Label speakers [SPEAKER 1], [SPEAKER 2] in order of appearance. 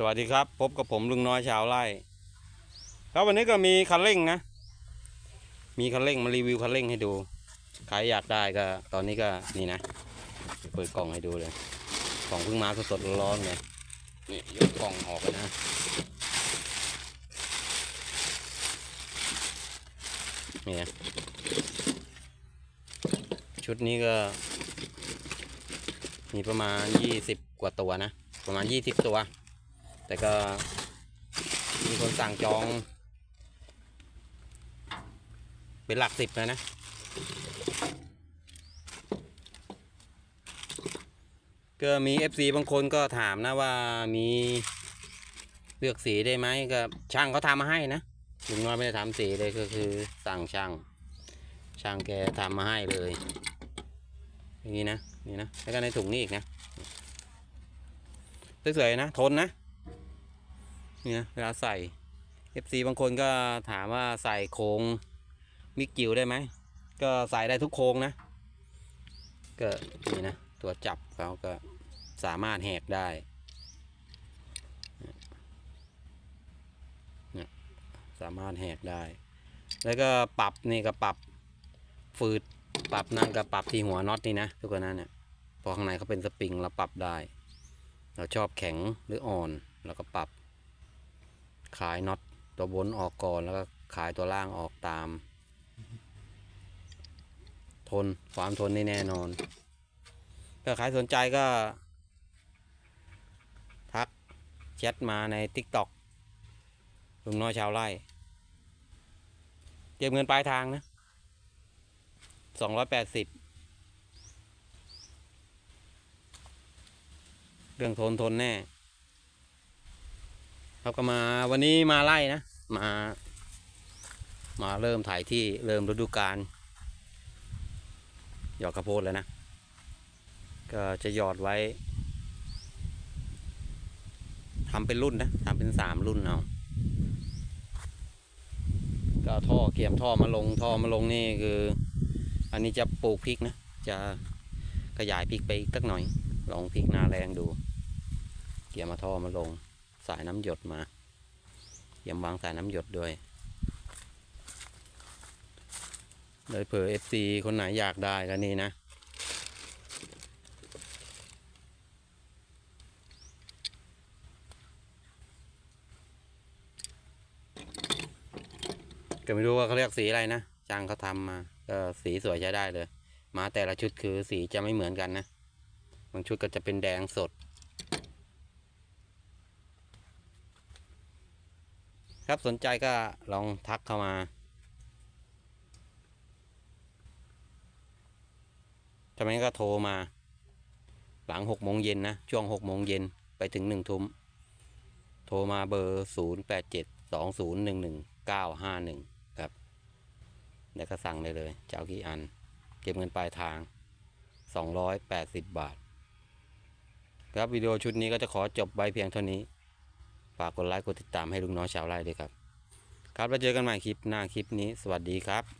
[SPEAKER 1] สวัสดีครับ พบกับผมลุงน้อยชาวไร่ครับวันนี้ก็มีคันเร่งนะ มีคันเร่งมารีวิวคันเร่งให้ดูใครอยากได้ก็ ตอนนี้ก็นี่นะเปิดกล่องให้ดูเลยกล่องเพิ่งมาสดๆร้อนๆเลยนี่ยกกล่องออกเลยนะนี่นะชุดนี้ก็ มีประมาณยี่สิบกว่าตัวนะ ประมาณยี่สิบตัว แต่ก็มีคนสั่งจอง เป็นหลักสิบเลยนะก็มี FC บางคนก็ถามนะว่ามีเลือกสีได้ไหมก็ช่างเขาทำมาให้นะลุงน้อยไม่ได้ทำสีเลยก็คือสั่งช่าง ช่างแกทำมาให้เลย อย่างนี้นะนี่นะแล้วก็ในถุงนี้อีกนะสวยๆนะทนนะ นี่นะเวลาใส่ FC บางคนก็ถามว่าใส่โครงมิกจิวได้ไหม ก็ใส่ได้ทุกโครงนะ ก็นี่นะ ตัวจับเขาก็สามารถแหกได้เนี่ยสามารถแหกได้ แล้วก็ปรับนี่ก็ปรับฟืดปรับนั่นก็ปรับที่หัวน็อตนี่นะทุกคนนั้นเนี่ยพอข้างในเขาเป็นสปริงเราปรับได้ เราชอบแข็งหรืออ่อนเราก็ปรับ ขายน็อตตัวบนออกก่อนแล้วก็ขายตัวล่างออกตาม ทนความทนนี่แน่นอนก็ใครสนใจก็ ทักแชทมาใน t ิ k t o k ลุงน้อยชาวไร่เก็บเงินปลายทางนะสองร้อยแปดสิบเรื่องทนทนแน่ เขาก็มาวันนี้มาไล่นะ มา มาเริ่มถ่ายที่เริ่มฤดูกาลหยอดกระโพดแล้วนะ ก็จะหยอดไว้ทำเป็นรุ่นนะทำเป็นสามรุ่นเอาก็ท่อเกียมท่อมาลงท่อมาลงนี่คือ อันนี้จะปลูกพริกนะ จะขยายพริกไปอีกสักหน่อย ลองพริกหน้าแรงดู เกี่ยมมาท่อมาลง สายน้ำหยดมาเกียมวางสายน้ำหยดด้วยเลยเผื่อ FC คนไหนอยากได้ก็นี่นะ ก็ไม่รู้ว่าเขาเรียกสีอะไรนะช่างเขาทำมาก็สีสวยใช้ได้เลย มาแต่ละชุดคือสีจะไม่เหมือนกันนะ บางชุดก็จะเป็นแดงสด ครับสนใจก็ลองทักเข้ามา ทำไมก็โทรมา หลังหกโมงเย็นนะ ช่วงหกโมงเย็นไปถึงหนึ่งทุ่ม โทรมาเบอร์ศูนย์แปดเจ็ดสองศูนย์หนึ่งหนึ่งเก้าห้าหนึ่งครับ แล้วก็สั่งได้เลยเจะเอากี่อัน เก็บเงินปลายทางสองร้อยแปดสิบบาท ครับวิดีโอชุดนี้ก็จะขอจบไว้เพียงเท่านี้ ฝากกดไลค์กดติดตามให้ลุงน้อยชาวไร่ด้วยครับ ครับแล้วเจอกันใหม่คลิปหน้าคลิปนี้ สวัสดีครับ